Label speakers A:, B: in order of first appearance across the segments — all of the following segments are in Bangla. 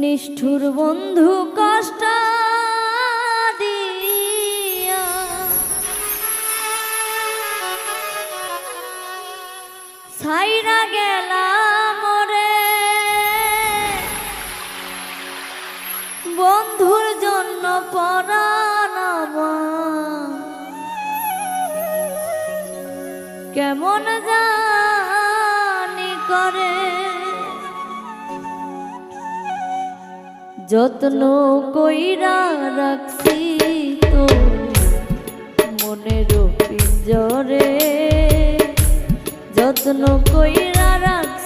A: নিষ্ঠুর বন্ধু কষ্ট দিয়া। সাইরা গেলাম রে বন্ধুর জন্য পরানামা কেমন জানি করে যত্ন কইরা রাখছি তো মনের পিঞ্জরে যত্ন কইরা রাখছি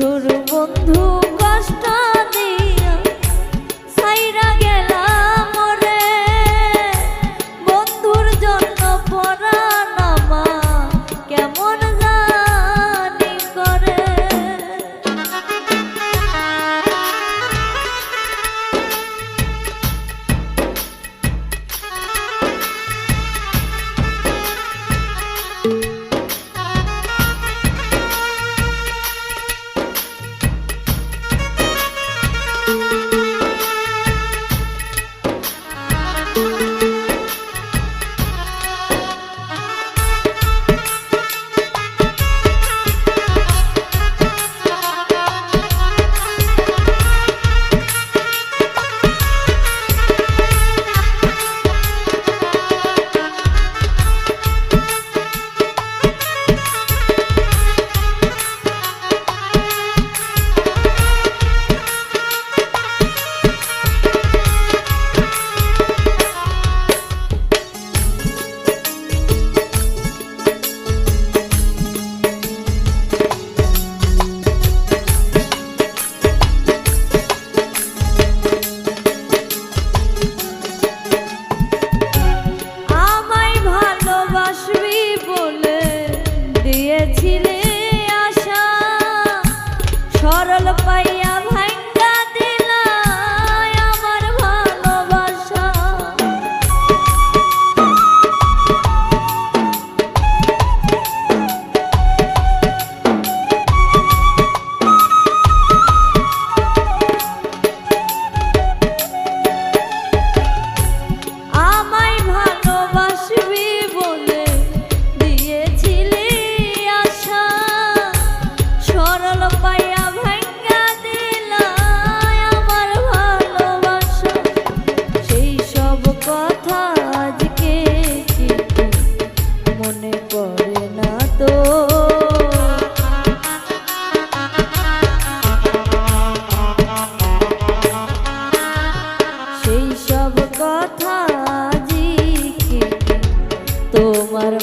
A: তোর বন্ধু কষ্ট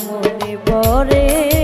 A: মনে পড়ে।